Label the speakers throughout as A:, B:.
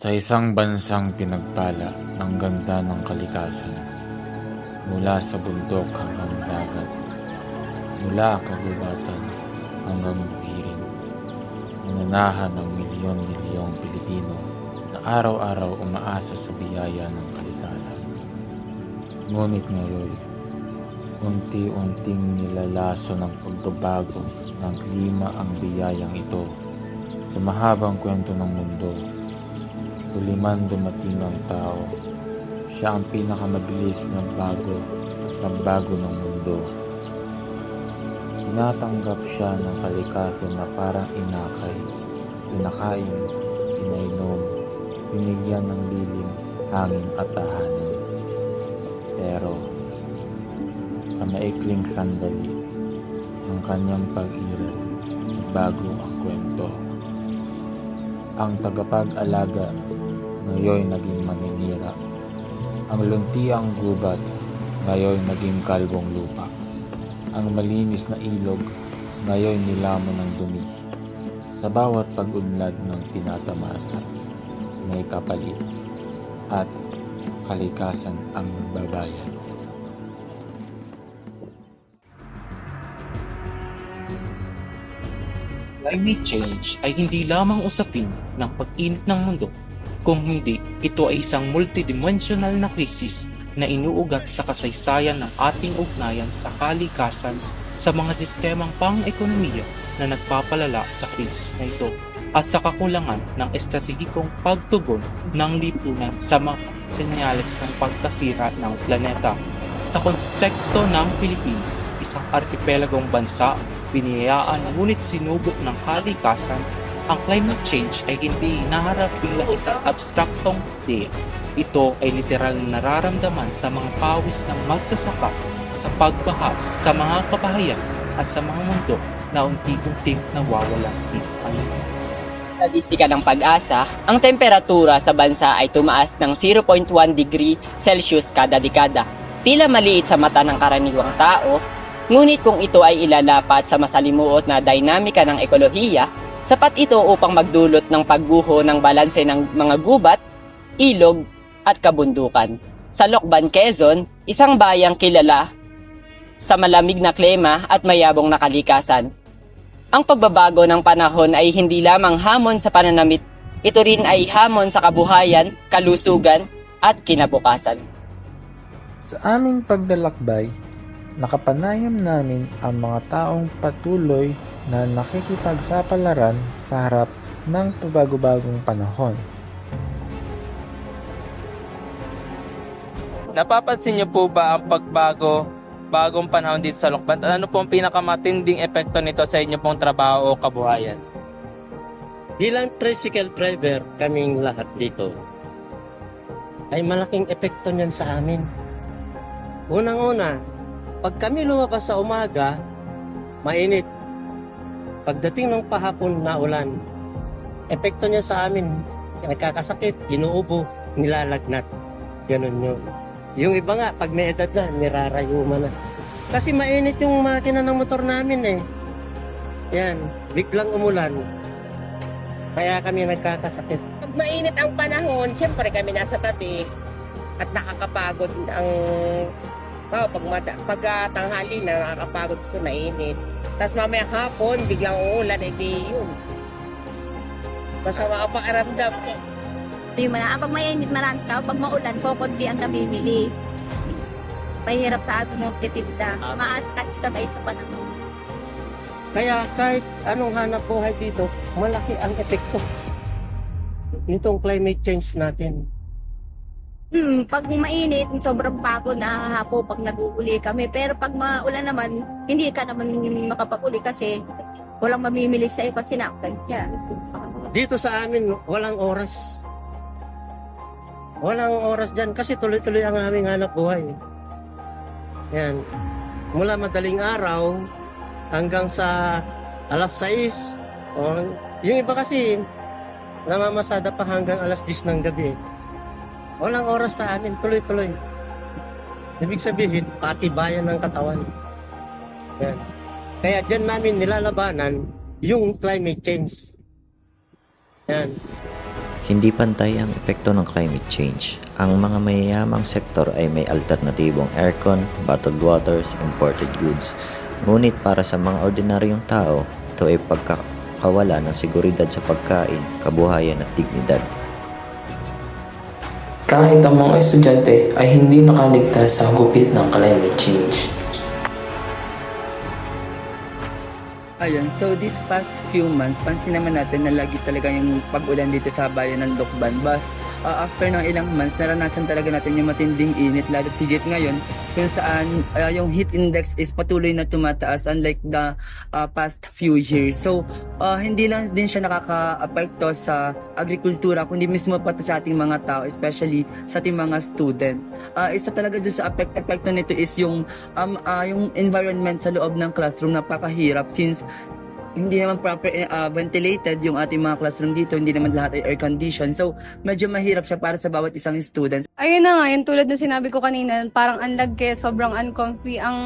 A: Sa isang bansang pinagpala ng ganda ng kalikasan, mula sa bundok hanggang dagat, mula kagubatan hanggang buhirin, nananahan ng milyon-milyong Pilipino na araw-araw umaasa sa biyaya ng kalikasan. Ngunit ngayon, unti-unting nilalaso ng pagbabago ng klima ang biyayang ito sa mahabang kwento ng mundo Huli man dumating ang tao, siya ang pinakamabilis na bago ng bago ng mundo. Tinatanggap siya ng kalikasan na parang inakay, pinakain, pinainom, binigyan ng lilim, hangin at tahanan. Pero, sa maikling sandali, ang kanyang pag-iral, bago ang kwento. Ang tagapag-alaga ngayon naging maninira. Ang luntiang gubat, ngayon naging kalbong lupa. Ang malinis na ilog, ngayon nilamon ng dumi. Sa bawat pag-unlad ng tinatamasa, may kapalit at kalikasan ang nagbabayad.
B: Climate change ay hindi lamang usapin ng pag-init ng mundo, kung hindi ito ay isang multidimensional na krisis na inuugat sa kasaysayan ng ating ugnayan sa kalikasan sa mga sistemang pang-ekonomiya na nagpapalala sa krisis na ito at sa kakulangan ng estratehikong pagtugon ng lipunan sa mga senyales ng pagkasira ng planeta. Sa konteksto ng Pilipinas, isang arkipelagong bansa biniyayaan ngunit sinubok ng kalikasan, ang climate change ay hindi hinaharap bilang isang abstraktong idea. Ito ay literal na nararamdaman sa mga pawis ng magsasaka, sa pagbahas, sa mga kabahayan at sa mga mundo na unti-unting nawawalan ng panahon.
C: Statistika ng pag-asa, ang temperatura sa bansa ay tumaas ng 0.1 degree Celsius kada dekada. Tila maliit sa mata ng karaniwang tao, ngunit kung ito ay ilalapat sa masalimuot na dinamika ng ekolohiya, sapat ito upang magdulot ng pagguho ng balanse ng mga gubat, ilog, at kabundukan. Sa Lokban, Quezon, isang bayang kilala sa malamig na klima at mayabong na kalikasan, ang pagbabago ng panahon ay hindi lamang hamon sa pananamit, ito rin ay hamon sa kabuhayan, kalusugan, at kinabukasan.
A: Sa aming pagdalakbay, nakapanayam namin ang mga taong patuloy na nakikipagsapalaran sa harap ng pabago-bagong panahon.
D: Napapansin niyo po ba ang pagbago bagong panahon dito sa Lokban? Ano po ang pinakamatinding epekto nito sa inyo pong trabaho o kabuhayan?
E: Bilang tricycle driver kaming lahat dito, ay malaking epekto niyan sa amin. Unang-una, pag kami lumabas sa umaga, mainit. Pagdating ng pahapon na ulan, epekto niya sa amin, nagkakasakit, inuubo, nilalagnat. Ganon yun. Yung iba nga, pag may edad na, nirarayuma na. Kasi mainit yung makina ng motor namin eh. Yan, biglang umulan. Kaya kami nagkakasakit.
F: Pag mainit ang panahon, siyempre kami nasa tabi at nakakapagod ang oh, pag, mata, pag ah, tanghali na nakakapagod kasi mainit. Tapos mamaya hapon, biglang uulan, edi yun. Masama ang pakiramdam.
G: Yung mga, pag mainit marami tao, pag maulan, kukunti ang nabibili. Mahirap sa ating mga titinda. Maaskat si kamay sa panahon.
E: Kaya kahit anong hanap buhay dito, malaki ang epekto nitong climate change natin.
G: Hmm, pag mainit, sobrang pagod, nahahapo pag nag-uuli kami. Pero pag maulan naman, hindi ka naman makapag-uli kasi walang mamimili sa iyo kasi nakapag siya.
E: Dito sa amin, walang oras. Walang oras dyan kasi tuloy-tuloy ang aming hanap buhay. Yan. Mula madaling araw hanggang sa alas 6. O, yung iba kasi, namamasada pa hanggang alas 10 ng gabi. Walang oras sa amin, tuloy-tuloy. Ibig sabihin, patibayan ng katawan. Yan. Kaya dyan namin nilalabanan yung climate change. Yan.
H: Hindi pantay ang epekto ng climate change. Ang mga mayayamang sektor ay may alternatibong aircon, bottled waters, imported goods. Ngunit para sa mga ordinaryong tao, ito ay pagkakawala ng seguridad sa pagkain, kabuhayan at dignidad.
D: Kahit ang mga estudyante ay hindi nakaligtas sa gupit ng climate change.
I: Ayun, so this past few months, pansin naman natin na lagi talaga yung pag-ulan dito sa bayan ng Lokban. But uh, after ng ilang months, naranasan talaga natin yung matinding init, lalo tigit ngayon, kung saan uh, yung heat index is patuloy na tumataas unlike the uh, past few years. So, uh, hindi lang din siya nakaka-apekto sa agrikultura, kundi mismo pati sa ating mga tao, especially sa ating mga student. Uh, isa talaga dun sa apek- epekto nito is yung um, uh, yung environment sa loob ng classroom napakahirap since hindi naman proper uh, ventilated yung ating mga classroom dito, hindi naman lahat ay air conditioned. So, medyo mahirap siya para sa bawat isang student.
J: Ayun na nga, yung tulad na sinabi ko kanina, parang kaya sobrang uncomfy. Ang,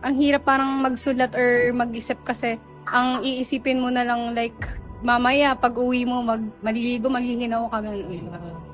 J: ang hirap parang magsulat or mag-isip kasi ang iisipin mo na lang like mamaya pag uwi mo mag maliligo maghihinaw ka ganun.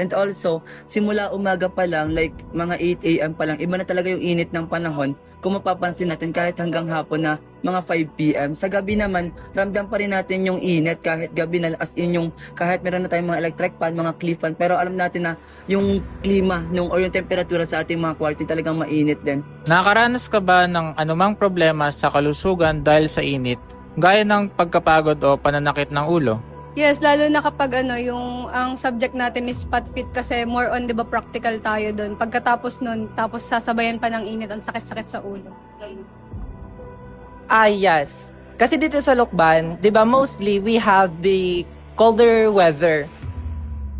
I: And also, simula umaga pa lang, like mga 8 a.m. pa lang, iba na talaga yung init ng panahon. Kung mapapansin natin kahit hanggang hapon na mga 5 p.m. Sa gabi naman, ramdam pa rin natin yung init kahit gabi na as in yung kahit meron na tayong mga electric fan, mga cliff fan. Pero alam natin na yung klima nung, or yung temperatura sa ating mga kwarto talagang mainit din.
K: Nakaranas ka ba ng anumang problema sa kalusugan dahil sa init, gaya ng pagkapagod o pananakit ng ulo?
J: Yes, lalo na kapag ano, yung ang subject natin is spot fit kasi more on 'di ba practical tayo doon. Pagkatapos nun, tapos sasabayan pa ng init, ang sakit-sakit sa ulo.
L: Ah, yes. Kasi dito sa Lokban, 'di ba, mostly we have the colder weather.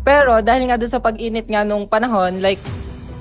L: Pero dahil nga doon sa pag-init nga nung panahon, like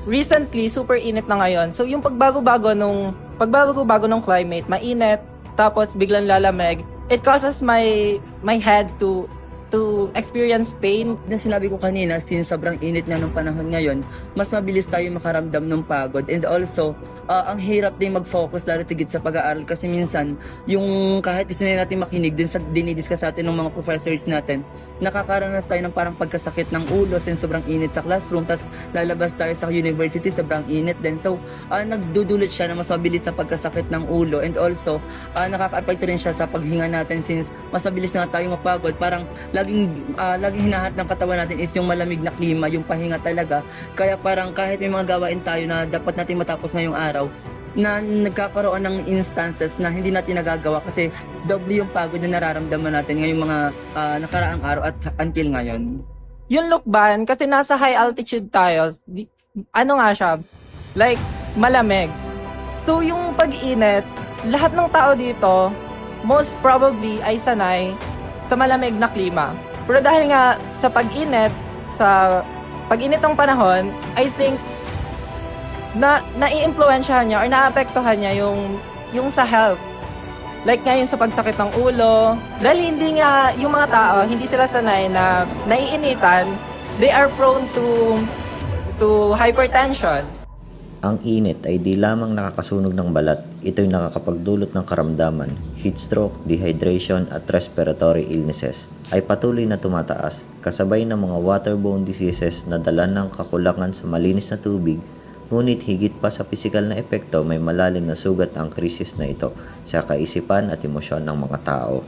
L: recently super init na ngayon. So yung pagbago-bago nung pagbago-bago nung climate, mainit, tapos biglang lalamig, it causes my my head to to experience pain.
I: Na sinabi ko kanina, since sobrang init nga ng panahon ngayon, mas mabilis tayo makaramdam ng pagod. And also, uh, ang hirap din mag-focus lalo tigit sa pag-aaral kasi minsan, yung kahit gusto na natin makinig dun sa dinidiscuss natin ng mga professors natin, nakakaranas tayo ng parang pagkasakit ng ulo since sobrang init sa classroom, tapos lalabas tayo sa university, sobrang init din. So, uh, nagdudulot siya na mas mabilis sa pagkasakit ng ulo and also, uh, nakaka-apekto rin siya sa paghinga natin since mas mabilis nga tayo mapagod. Parang laging, uh, laging hinahat ng katawan natin is yung malamig na klima, yung pahinga talaga. Kaya parang kahit may mga gawain tayo na dapat natin matapos ngayong araw, na nagkakaroon ng instances na hindi natin nagagawa kasi doble yung pagod na nararamdaman natin ngayong mga ah, nakaraang araw at until ngayon.
L: Yung Lokban, kasi nasa high altitude tayo, ano nga siya, like, malamig. So, yung pag-init, lahat ng tao dito, most probably ay sanay sa malamig na klima. Pero dahil nga sa pag-init, sa pag-init ng panahon, I think na nai-impluwensyahan niya or naapektuhan niya yung yung sa health. Like ngayon sa pagsakit ng ulo, dahil hindi nga yung mga tao, hindi sila sanay na naiinitan, they are prone to to hypertension.
H: Ang init ay di lamang nakakasunog ng balat, ito'y nakakapagdulot ng karamdaman, heat stroke, dehydration at respiratory illnesses ay patuloy na tumataas kasabay ng mga waterborne diseases na dala ng kakulangan sa malinis na tubig Ngunit higit pa sa pisikal na epekto, may malalim na sugat ang krisis na ito sa kaisipan at emosyon ng mga tao.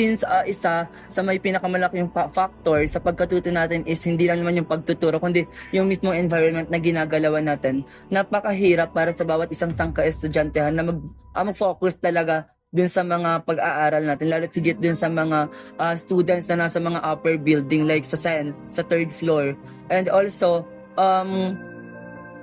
I: Since ah, isa sa may pinakamalaking factor sa pagkatuto natin is hindi lang naman yung pagtuturo, kundi yung mismong environment na ginagalawan natin. Napakahirap para sa bawat isang sangka estudyantehan na mag, ah, mag-focus talaga dun sa mga pag-aaral natin, lalo tigit dun sa mga ah, students na nasa mga upper building like sa sen, sa third floor. And also, um,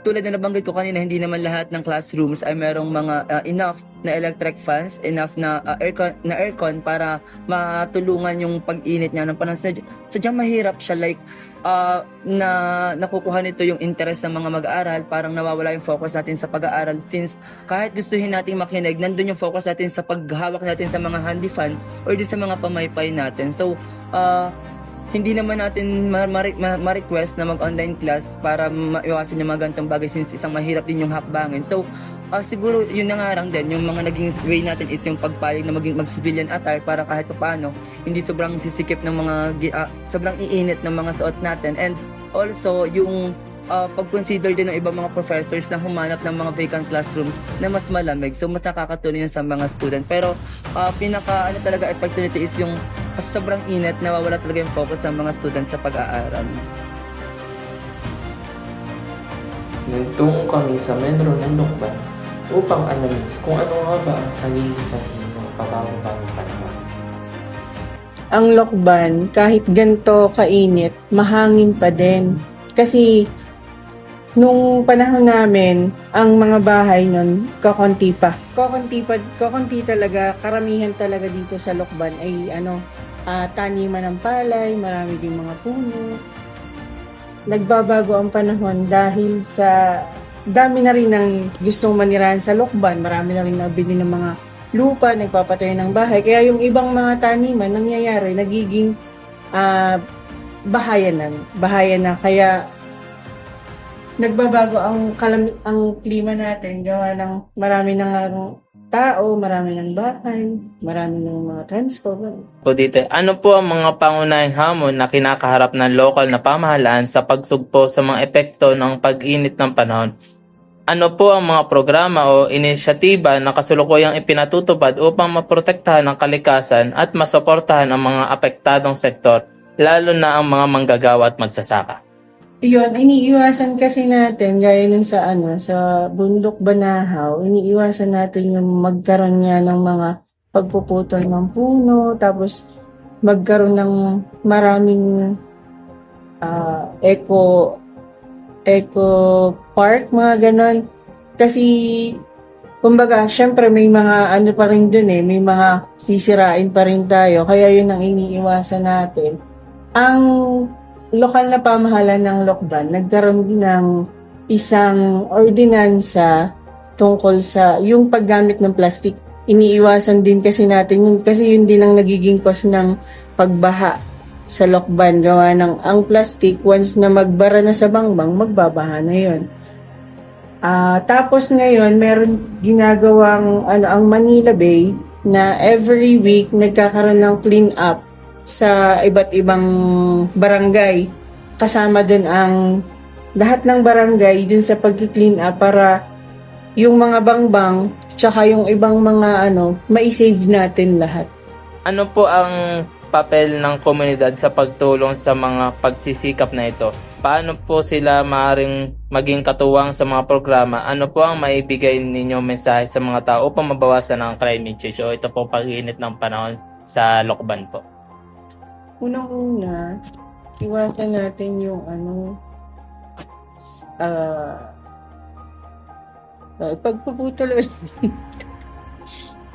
I: tulad na nabanggit ko kanina, hindi naman lahat ng classrooms ay merong mga uh, enough na electric fans, enough na uh, aircon, na aircon para matulungan yung pag-init niya ng panahon. Sadya, sadyang mahirap siya like uh, na nakukuha nito yung interest ng mga mag-aaral, parang nawawala yung focus natin sa pag-aaral since kahit gustuhin nating makinig, nandun yung focus natin sa paghawak natin sa mga handy fan or din sa mga pamaypay natin. So, uh, hindi naman natin ma- ma- ma- ma-request na mag-online class para maiwasan yung mga ganitong bagay since isang mahirap din yung hakbangin. So, ah, siguro yun na nga lang din, yung mga naging way natin is yung pagpalig na maging mag-civilian attire para kahit paano hindi sobrang sisikip ng mga, ah, sobrang iinit ng mga suot natin. And also, yung ah, pag-consider din ng ibang mga professors na humanap ng mga vacant classrooms na mas malamig. So, mas nakakatulong yun sa mga student. Pero, ah, pinaka, ano talaga, opportunity is yung sa sobrang init, nawawala talaga yung focus ng mga students sa pag-aaral.
D: Nagtungo kami sa metro ng Lukban upang alamin kung ano nga ba ang sagili sa ng pabago-bagong panahon.
M: ang lokban, kahit ganito kainit, mahangin pa din. Kasi, nung panahon namin, ang mga bahay nun, kakonti pa. Kakonti pa, kakonti talaga, karamihan talaga dito sa lokban ay ano, ah, taniman ng palay, marami din mga puno. Nagbabago ang panahon dahil sa dami na rin ng gustong manirahan sa lokban, marami na rin nabili ng mga lupa, nagpapatayo ng bahay. Kaya yung ibang mga taniman, nangyayari, nagiging ah bahayan na. Bahayan na. Kaya nagbabago ang kalam ang klima natin gawa ng marami ng tao, marami ng bahay, marami ng mga transport.
D: Po dito, ano po ang mga pangunahing hamon na kinakaharap ng lokal na pamahalaan sa pagsugpo sa mga epekto ng pag-init ng panahon? Ano po ang mga programa o inisyatiba na kasulukuyang ipinatutupad upang maprotektahan ang kalikasan at masuportahan ang mga apektadong sektor, lalo na ang mga manggagawa at magsasaka?
M: Iyon, iniiwasan kasi natin, gaya nun sa ano, sa bundok Banahaw, iniiwasan natin yung magkaroon niya ng mga pagpuputol ng puno, tapos magkaroon ng maraming ah, eco eco park, mga ganon. Kasi, kumbaga, syempre may mga ano pa rin dun eh, may mga sisirain pa rin tayo, kaya yun ang iniiwasan natin. Ang lokal na pamahalaan ng Lokban nagkaroon ng isang ordinansa tungkol sa yung paggamit ng plastic. Iniiwasan din kasi natin yun kasi yun din ang nagiging cause ng pagbaha sa Lokban gawa ng ang plastic once na magbara na sa bangbang magbabaha na yun. Ah, tapos ngayon meron ginagawang ano ang Manila Bay na every week nagkakaroon ng clean up sa iba't ibang barangay. Kasama dun ang lahat ng barangay dun sa pag-clean up para yung mga bangbang tsaka yung ibang mga ano, mai-save natin lahat.
D: Ano po ang papel ng komunidad sa pagtulong sa mga pagsisikap na ito? Paano po sila maaaring maging katuwang sa mga programa? Ano po ang maibigay ninyo mensahe sa mga tao upang mabawasan ang climate change o ito po pag-init ng panahon sa Lokban po?
M: Unang-una, iwasan natin yung ano, s- ah, uh, pagpuputol ulit.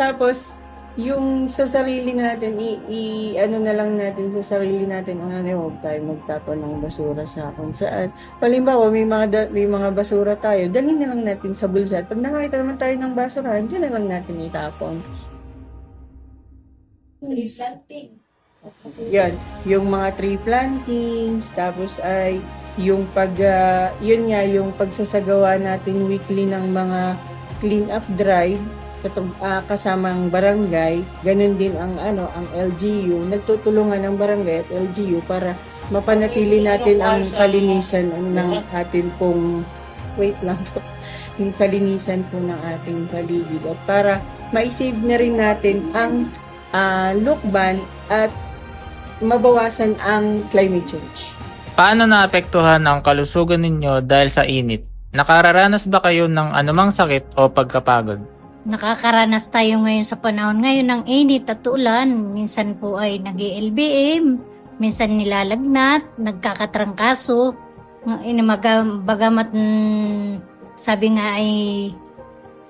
M: Tapos, yung sa sarili natin, i, i- ano na lang natin sa sarili natin, ano na huwag tayo magtapon ng basura sa kung saan. Halimbawa, may mga, da- may mga basura tayo, dalhin na lang natin sa bulsa. At pag nakakita naman tayo ng basura, dyan na lang natin itapon. Yan, yung mga tree plantings, tapos ay yung pag, ah, yun nga, yung pagsasagawa natin weekly ng mga clean up drive, katong, ah, kasamang barangay, ganun din ang ano, ang LGU, nagtutulungan ng barangay at LGU para mapanatili natin ang kalinisan ng atin pong, wait lang po, yung kalinisan po ng ating paligid at para ma-save na rin natin ang ah, lukban at mabawasan ang climate change.
K: Paano naapektuhan ang kalusugan ninyo dahil sa init? Nakararanas ba kayo ng anumang sakit o pagkapagod?
N: Nakakaranas tayo ngayon sa panahon ngayon ng init at ulan. Minsan po ay nag lbm minsan nilalagnat, nagkakatrangkaso. Ng- maga- Bagamat mm, sabi nga ay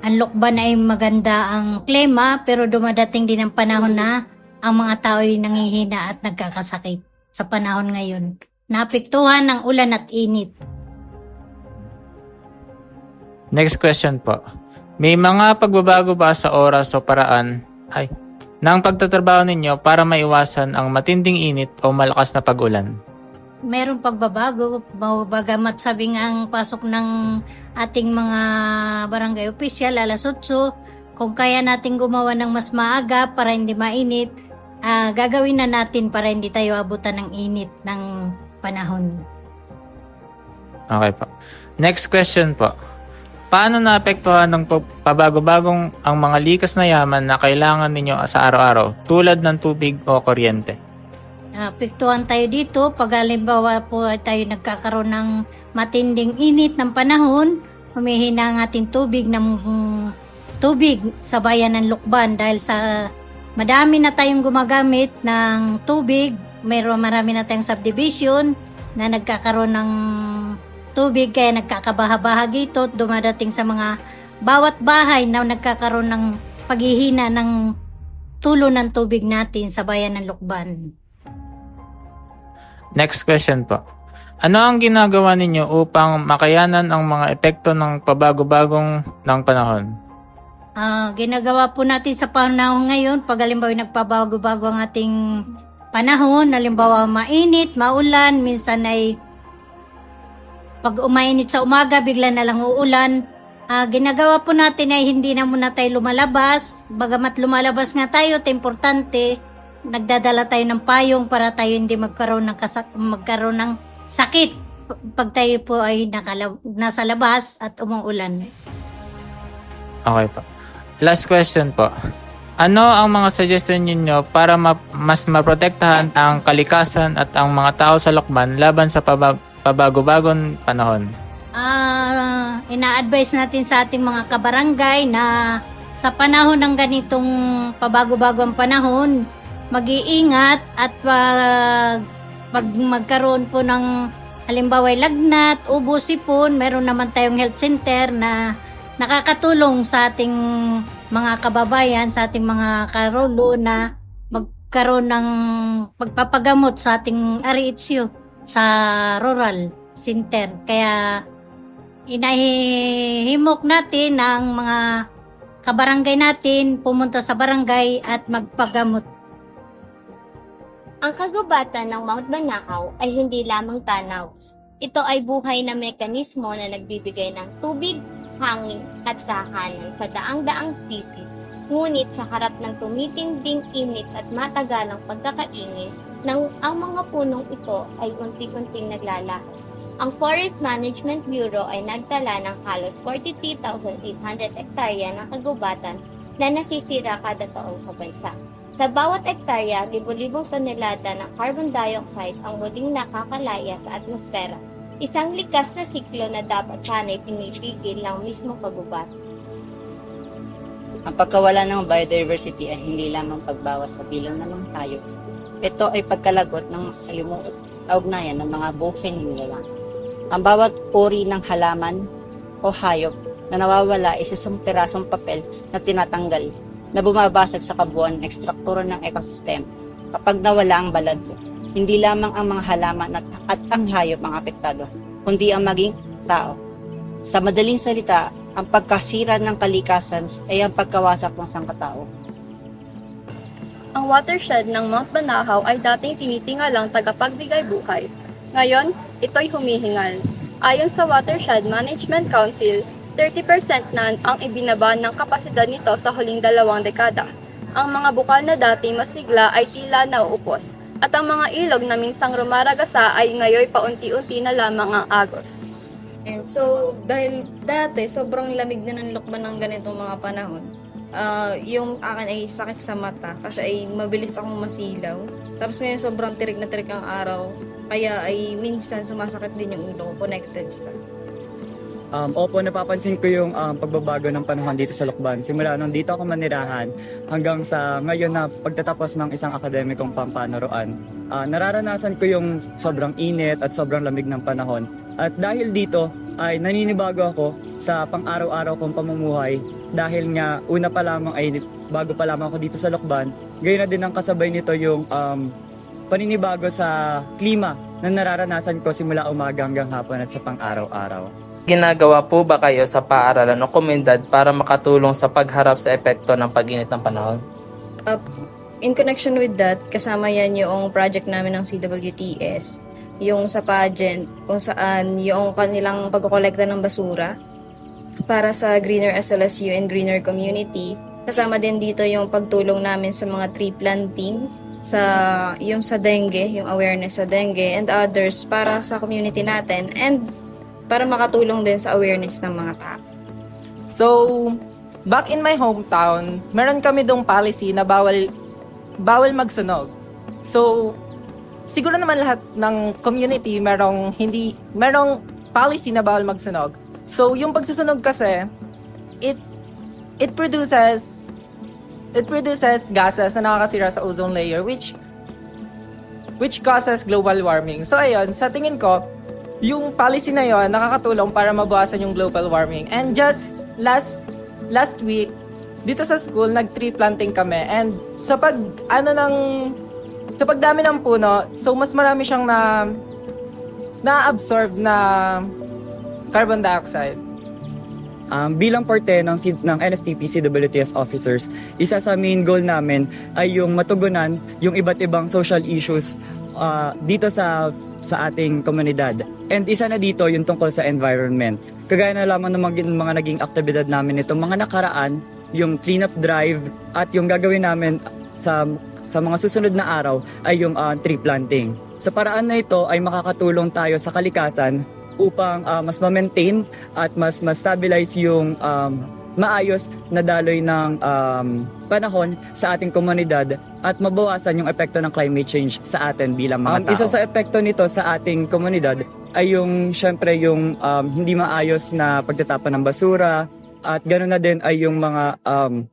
N: ang lokban ay maganda ang klima pero dumadating din ang panahon na ang mga tao ay nangihina at nagkakasakit sa panahon ngayon. Naapektuhan ng ulan at init.
K: Next question po. May mga pagbabago ba sa oras o paraan ay, ng pagtatrabaho ninyo para maiwasan ang matinding init o malakas na pag-ulan?
N: merong pagbabago, bagamat sabi nga ang pasok ng ating mga barangay official alas 8, kung kaya natin gumawa ng mas maaga para hindi mainit, ah, gagawin na natin para hindi tayo abutan ng init ng panahon.
K: Okay po. Next question po. Paano naapektuhan ng pabago-bagong ang mga likas na yaman na kailangan ninyo sa araw-araw tulad ng tubig o kuryente?
N: Apektuhan tayo dito pag halimbawa po ay tayo nagkakaroon ng matinding init ng panahon, humihina ang ating tubig ng tubig sa bayan ng Lukban dahil sa madami na tayong gumagamit ng tubig, mayroon marami na tayong subdivision na nagkakaroon ng tubig kaya nagkakabaha-baha dito at dumadating sa mga bawat bahay na nagkakaroon ng paghihina ng tulo ng tubig natin sa bayan ng Lukban.
K: Next question po. Ano ang ginagawa ninyo upang makayanan ang mga epekto ng pabago-bagong ng panahon?
N: Ah, ginagawa po natin sa panahon ngayon, pag halimbawa nagpabago-bago ang ating panahon, halimbawa mainit, maulan, minsan ay pag umainit sa umaga, bigla na lang uulan. Ah, ginagawa po natin ay hindi na muna tayo lumalabas. Bagamat lumalabas nga tayo, importante, nagdadala tayo ng payong para tayo hindi magkaroon ng, kasak- magkaroon ng sakit pag tayo po ay nakala- nasa labas at umuulan.
K: Okay po. Last question po. Ano ang mga suggestion ninyo para ma- mas maprotektahan ang kalikasan at ang mga tao sa Lokban laban sa pabag- pabago-bagong panahon?
N: Ah, ina-advise natin sa ating mga kabarangay na sa panahon ng ganitong pabago-bagong panahon, mag-iingat at pag, pag magkaroon po ng halimbawa lagnat, ubo, sipon, meron naman tayong health center na nakakatulong sa ating mga kababayan, sa ating mga karolo na magkaroon ng pagpapagamot sa ating RHU sa rural center. Kaya inahihimok natin ang mga kabarangay natin pumunta sa barangay at magpagamot.
O: Ang kagubatan ng Mount Banahaw ay hindi lamang tanaw. Ito ay buhay na mekanismo na nagbibigay ng tubig, hangin at kahanan sa daang-daang city. Ngunit sa harap ng tumitinding init at matagalang pagkakaingin, nang ang mga punong ito ay unti-unting naglalaho. Ang Forest Management Bureau ay nagtala ng halos 43,800 hektarya ng kagubatan na nasisira kada taon sa bansa. Sa bawat ektarya, libo-libong tonelada ng carbon dioxide ang muling nakakalaya sa atmosfera. Isang likas na siklo na dapat sana'y pinipigil ng mismo kagubat.
P: Ang pagkawala ng biodiversity ay hindi lamang pagbawas sa bilang ng mga hayop. Ito ay pagkalagot ng salimuot kaugnayan ng mga buhay nilalang. Ang bawat uri ng halaman o hayop na nawawala ay isang pirasong papel na tinatanggal na bumabasag sa kabuuan ng ekstruktura ng ekosistem kapag nawala ang balanse. Hindi lamang ang mga halaman at, at ang hayop ang apektado, kundi ang maging tao. Sa madaling salita, ang pagkasira ng kalikasan ay ang pagkawasak ng sangkatao.
Q: Ang watershed ng Mount Banahaw ay dating tinitingalang tagapagbigay buhay. Ngayon, ito'y humihingal. Ayon sa Watershed Management Council, 30% na ang ibinaba ng kapasidad nito sa huling dalawang dekada. Ang mga bukal na dati masigla ay tila nauupos, at ang mga ilog na minsang rumaragasa ay ngayon paunti-unti na lamang ang agos.
R: And so, dahil dati, sobrang lamig na ng lukban ng ganitong mga panahon, ah, yung akin ay sakit sa mata kasi ay mabilis akong masilaw. Tapos ngayon sobrang tirik na tirik ang araw, kaya ay minsan sumasakit din yung ulo ko, connected siya.
S: Um, opo, napapansin ko yung um, pagbabago ng panahon dito sa Lokban. Simula nung dito ako manirahan hanggang sa ngayon na pagtatapos ng isang akademikong pampanuroan. Ah, nararanasan ko yung sobrang init at sobrang lamig ng panahon. At dahil dito ay naninibago ako sa pang-araw-araw kong pamumuhay dahil nga una pa lamang ay bago pa lamang ako dito sa Lokban. Gayon na din ang kasabay nito yung um, paninibago sa klima na nararanasan ko simula umaga hanggang hapon at sa pang-araw-araw.
D: Ginagawa po ba kayo sa paaralan o komunidad para makatulong sa pagharap sa epekto ng pag-init ng panahon?
R: Uh, in connection with that, kasama yan yung project namin ng CWTS, yung sa pageant, kung saan yung kanilang pagkokolekta ng basura para sa Greener SLSU and Greener Community. Kasama din dito yung pagtulong namin sa mga tree planting, sa yung sa dengue, yung awareness sa dengue and others para sa community natin and para makatulong din sa awareness ng mga tao.
L: So, back in my hometown, meron kami dong policy na bawal bawal magsunog. So, siguro naman lahat ng community merong hindi merong policy na bawal magsunog. So, yung pagsusunog kasi it it produces it produces gases na nakakasira sa ozone layer which which causes global warming. So ayun, sa tingin ko, yung policy na yon nakakatulong para mabawasan yung global warming. And just last last week, dito sa school, nag-tree planting kami. And sa pag, ano ng, sa pagdami ng puno, so mas marami siyang na, na-absorb na carbon dioxide.
S: Um, bilang parte ng, ng NSTP CWTS officers, isa sa main goal namin ay yung matugunan yung iba't ibang social issues uh, dito sa sa ating komunidad. And isa na dito yung tungkol sa environment. Kagaya na lamang ng mga, mga naging aktibidad namin itong mga nakaraan, yung cleanup drive at yung gagawin namin sa sa mga susunod na araw ay yung uh, tree planting. Sa paraan na ito ay makakatulong tayo sa kalikasan upang uh, mas ma-maintain at mas ma-stabilize yung um, maayos na daloy ng um, panahon sa ating komunidad at mabawasan yung epekto ng climate change sa atin bilang mga tao. Isa sa epekto nito sa ating komunidad ay yung syempre yung um, hindi maayos na pagtatapon ng basura at ganoon na din ay yung mga um,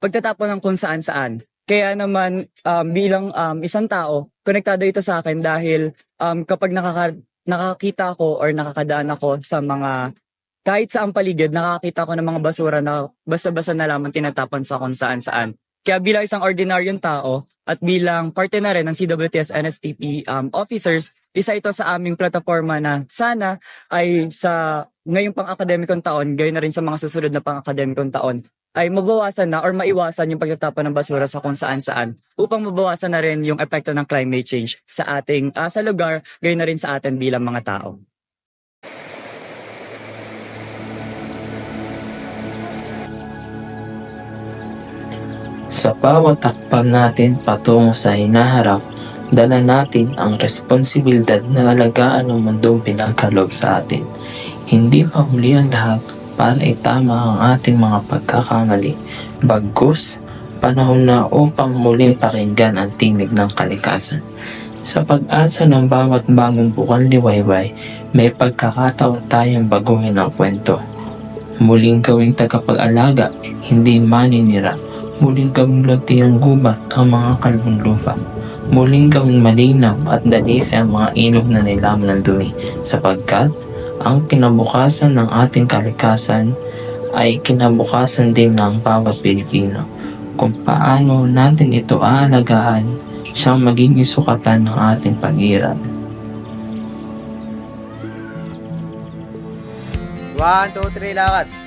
S: pagtatapon ng kung saan saan. Kaya naman um, bilang um, isang tao, konektado ito sa akin dahil um, kapag nakaka nakakita ko or nakakadaan ako sa mga kahit sa ang paligid, nakakita ko ng mga basura na basta-basta na lamang tinatapon sa kung saan-saan. Kaya bilang isang ordinaryong tao at bilang parte na rin ng CWTS NSTP um, officers, isa ito sa aming plataforma na sana ay sa ngayong pang-akademikong taon, gayon na rin sa mga susunod na pang-akademikong taon, ay mabawasan na or maiwasan yung pagtatapon ng basura sa kung saan-saan upang mabawasan na rin yung epekto ng climate change sa ating ah, sa lugar, gayon na rin sa atin bilang mga tao.
D: Sa bawat takpan natin patungo sa hinaharap, dala natin ang responsibilidad na alagaan ang mundong pinagkaloob sa atin. Hindi pa huli ang lahat para itama ang ating mga pagkakamali. Bagkus, panahon na upang muling pakinggan ang tinig ng kalikasan. Sa pag-asa ng bawat bagong bukal liwayway, may pagkakataon tayong baguhin ang kwento. Muling gawing tagapag-alaga, hindi maninira. Muling gawing lunti gubat ang mga kalbong lupa. Muling gawing malinaw at dalisi ang mga ilog na nilam ng dumi sapagkat ang kinabukasan ng ating kalikasan ay kinabukasan din ng bawat Pilipino. Kung paano natin ito aalagaan, siyang magiging sukatan ng ating pag-iral.
T: One, two, three, lakad.